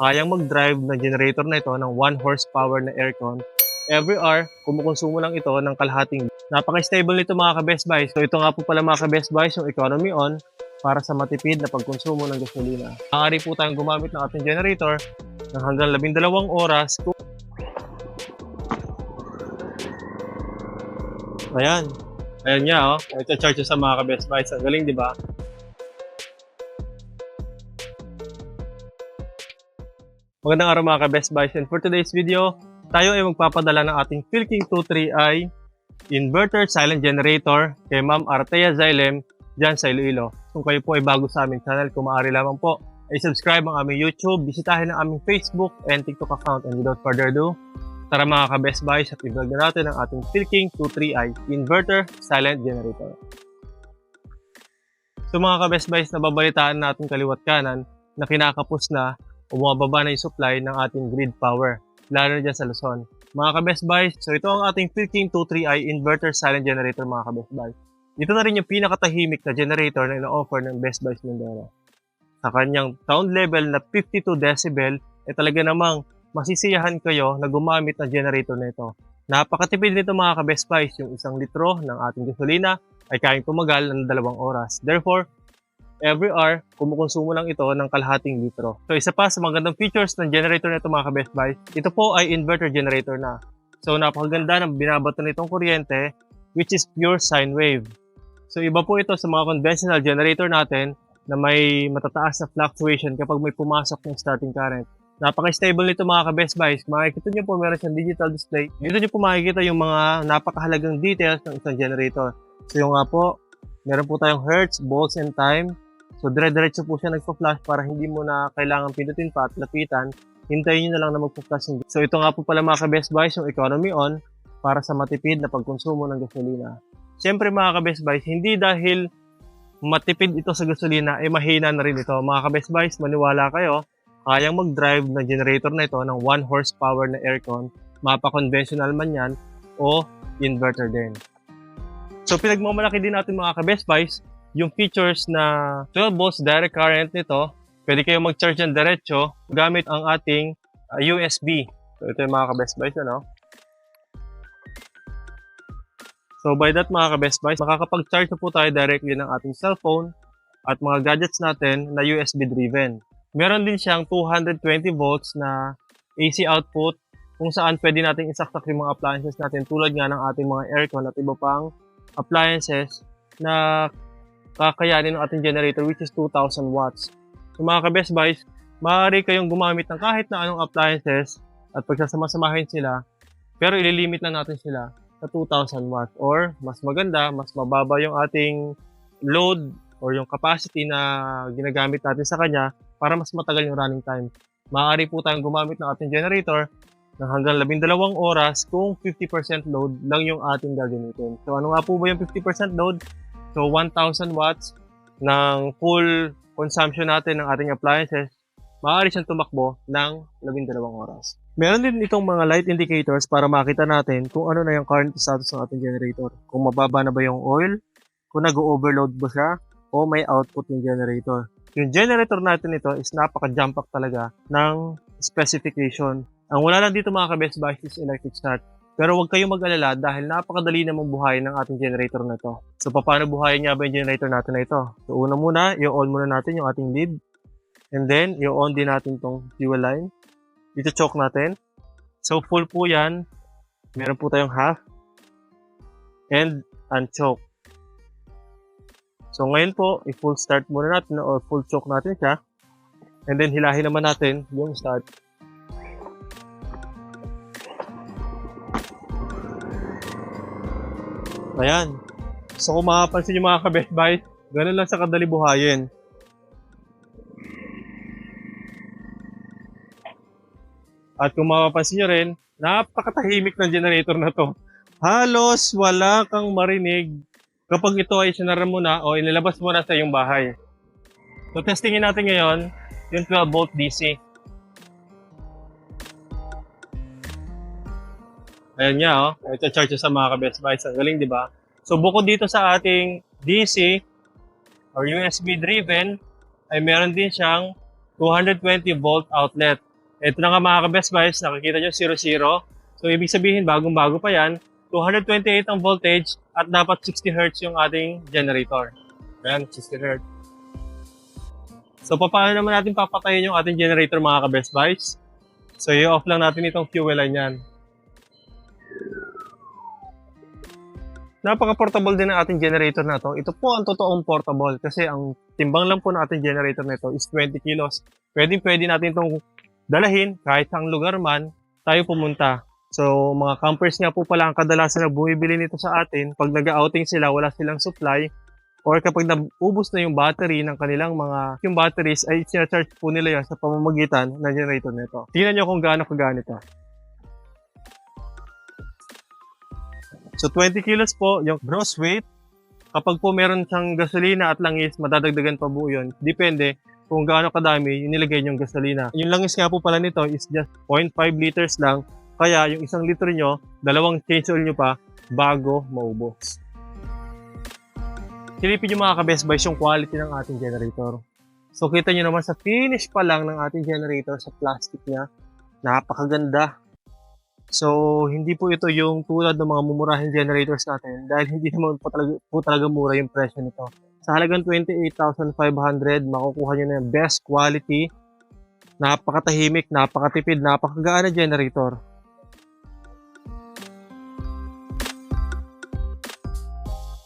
kayang mag-drive ng generator na ito ng 1 horsepower na aircon. Every hour, kumukonsumo lang ito ng kalahating. Napaka-stable nito mga ka-Best Buy. So ito nga po pala mga ka-Best Buy, yung economy on para sa matipid na pagkonsumo ng gasolina. Maaari po tayong gumamit ng ating generator ng hanggang 12 oras Ayan. Ayan niya, oh. Ito charge sa mga ka-Best Buy. Ang galing, di ba? Magandang araw mga ka-Best Buys. And for today's video, tayo ay magpapadala ng ating Philking 23i inverter silent generator kay Ma'am Artea Zylem dyan sa Iloilo. Kung kayo po ay bago sa aming channel, kung maaari lamang po, ay subscribe ang aming YouTube, bisitahin ang aming Facebook and TikTok account. And without further ado, tara mga ka-Best Buys at i-vlog na natin ang ating Philking 23i inverter silent generator. So mga ka-Best Buys, nababalitaan natin kaliwat kanan na kinakapos na bumababa na yung supply ng ating grid power, lalo na dyan sa Luzon. Mga ka-Best Buy, so ito ang ating Philking 23i inverter silent generator mga ka-Best Buy. Ito na rin yung pinakatahimik na generator na ina-offer ng Best Buy Mindoro. Sa kanyang sound level na 52 decibel, eh talaga namang masisiyahan kayo na gumamit ng generator na ito. Napakatipid nito mga ka-Best Buy, yung isang litro ng ating gasolina ay kayang tumagal ng dalawang oras. Therefore, every hour, kumukonsumo lang ito ng kalahating litro. So isa pa sa magandang features ng generator na ito mga ka-Best Buy, ito po ay inverter generator na. So napakaganda ng binabato nitong kuryente which is pure sine wave. So iba po ito sa mga conventional generator natin na may matataas na fluctuation kapag may pumasok ng starting current. Napaka-stable nito mga ka-Best Buy. Makikita nyo po meron siyang digital display. Dito nyo po makikita yung mga napakahalagang details ng isang generator. So yung nga po, meron po tayong hertz, volts, and time. So, dire-diretso po siya nagpa-flash para hindi mo na kailangan pindutin pa at lapitan. Hintayin nyo na lang na magpa-flash. So, ito nga po pala mga ka-Best Buys, yung economy on para sa matipid na pagkonsumo ng gasolina. Siyempre mga ka-Best Buys, hindi dahil matipid ito sa gasolina, ay mahina na rin ito. Mga ka-Best Buys, maniwala kayo, kayang mag-drive ng generator na ito ng 1 horsepower na aircon, mapa-conventional man yan, o inverter din. So, pinagmamalaki din natin mga ka-Best Buys, yung features na 12 volts direct current nito, pwede kayo mag-charge ng diretso gamit ang ating uh, USB. So ito yung mga ka-best buys, ano? So by that mga ka-best buys, makakapag-charge po tayo directly ng ating cellphone at mga gadgets natin na USB driven. Meron din siyang 220 volts na AC output kung saan pwede natin isaksak yung mga appliances natin tulad nga ng ating mga aircon at iba pang appliances na kakayanin ng ating generator which is 2,000 watts. So mga ka-best buys, maaari kayong gumamit ng kahit na anong appliances at pagsasama-samahin sila pero ililimit na natin sila sa 2,000 watts or mas maganda, mas mababa yung ating load or yung capacity na ginagamit natin sa kanya para mas matagal yung running time. Maaari po tayong gumamit ng ating generator ng hanggang 12 oras kung 50% load lang yung ating gagamitin. So ano nga po ba yung 50% load? So 1,000 watts ng full consumption natin ng ating appliances, maaari siyang tumakbo ng 12 oras. Meron din itong mga light indicators para makita natin kung ano na yung current status ng ating generator. Kung mababa na ba yung oil, kung nag-overload ba siya, o may output yung generator. Yung generator natin ito is napaka-jump pack talaga ng specification. Ang wala lang dito mga ka-best is electric start. Pero huwag kayong mag-alala dahil napakadali namang buhayin ng ating generator na ito. So, paano buhayin nga ba yung generator natin na ito? So, una muna, i-on muna natin yung ating lead. And then, i-on din natin tong fuel line. Dito choke natin. So, full po yan. Meron po tayong half. And unchoke. So, ngayon po, i-full start muna natin or full choke natin siya. And then, hilahin naman natin yung start. Ayan. So kung makapansin yung mga ka-best buy, ganun lang sa kadali buhayin. At kung makapansin nyo rin, napakatahimik ng generator na to. Halos wala kang marinig kapag ito ay sinara mo na o inilabas mo na sa iyong bahay. So testingin natin ngayon yung 12 volt DC. Ayan nga, oh. Ito charge sa mga ka-best buys. Ang galing, di ba? So, bukod dito sa ating DC or USB driven, ay meron din siyang 220 volt outlet. Ito na nga mga ka-best buys, nakikita nyo 0-0. So ibig sabihin bagong-bago pa yan, 228 ang voltage at dapat 60 Hz yung ating generator. Ayan, 60 Hz. So paano naman natin papatayin yung ating generator mga ka-best buys? So i-off lang natin itong fuel line yan. Napaka-portable din ng ating generator na to. Ito po ang totoong portable kasi ang timbang lang po ng ating generator na ito is 20 kilos. Pwede pwede natin itong dalahin kahit saang lugar man tayo pumunta. So mga campers nga po pala ang kadalasan na bumibili nito sa atin. Pag nag-outing sila, wala silang supply or kapag naubos na yung battery ng kanilang mga yung batteries ay sinacharge po nila yan sa pamamagitan ng generator nito. Tingnan nyo kung gaano kagana ito. So 20 kilos po yung gross weight. Kapag po meron siyang gasolina at langis, madadagdagan pa po yun. Depende kung gaano kadami yung nilagay yung gasolina. Yung langis nga po pala nito is just 0.5 liters lang. Kaya yung isang litro nyo, dalawang change oil nyo pa bago maubos. Silipin nyo mga ka-best buys yung quality ng ating generator. So kita nyo naman sa finish pa lang ng ating generator sa plastic niya, napakaganda. So, hindi po ito yung tulad ng mga mumurahing generators natin dahil hindi naman po talaga, po talaga mura yung presyo nito. Sa halagang 28,500, makukuha nyo na yung best quality, napakatahimik, napakatipid, napakagaan na generator.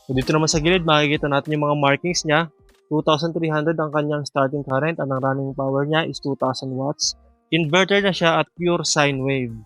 So, dito naman sa gilid, makikita natin yung mga markings niya. 2,300 ang kanyang starting current at ang running power niya is 2,000 watts. Inverter na siya at pure sine wave.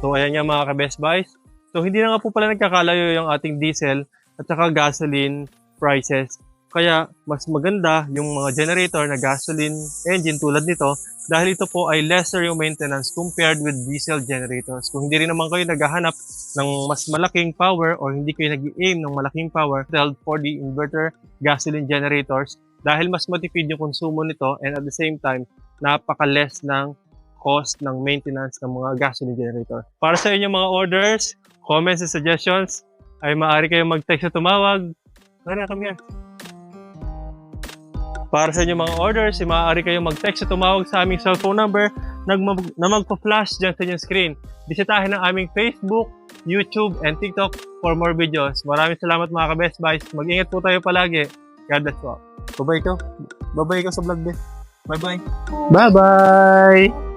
So ayan nga mga ka-best buys. So hindi na nga po pala nagkakalayo yung ating diesel at saka gasoline prices. Kaya mas maganda yung mga generator na gasoline engine tulad nito dahil ito po ay lesser yung maintenance compared with diesel generators. Kung hindi rin naman kayo naghahanap ng mas malaking power or hindi kayo nag-aim ng malaking power held for the inverter gasoline generators dahil mas matipid yung konsumo nito and at the same time napaka-less ng cost ng maintenance ng mga gasoline generator. Para sa inyong mga orders, comments and suggestions, ay maaari kayong mag-text o tumawag. Tara, come here. Para sa inyong mga orders, ay maaari kayong mag-text o tumawag sa aming cellphone number na, mag- na magpa-flash dyan sa inyong screen. Bisitahin ang aming Facebook, YouTube, and TikTok for more videos. Maraming salamat mga ka-best buys. Mag-ingat po tayo palagi. God bless po. Bye-bye ko. Bye-bye ko sa vlog din. Bye-bye. Bye-bye!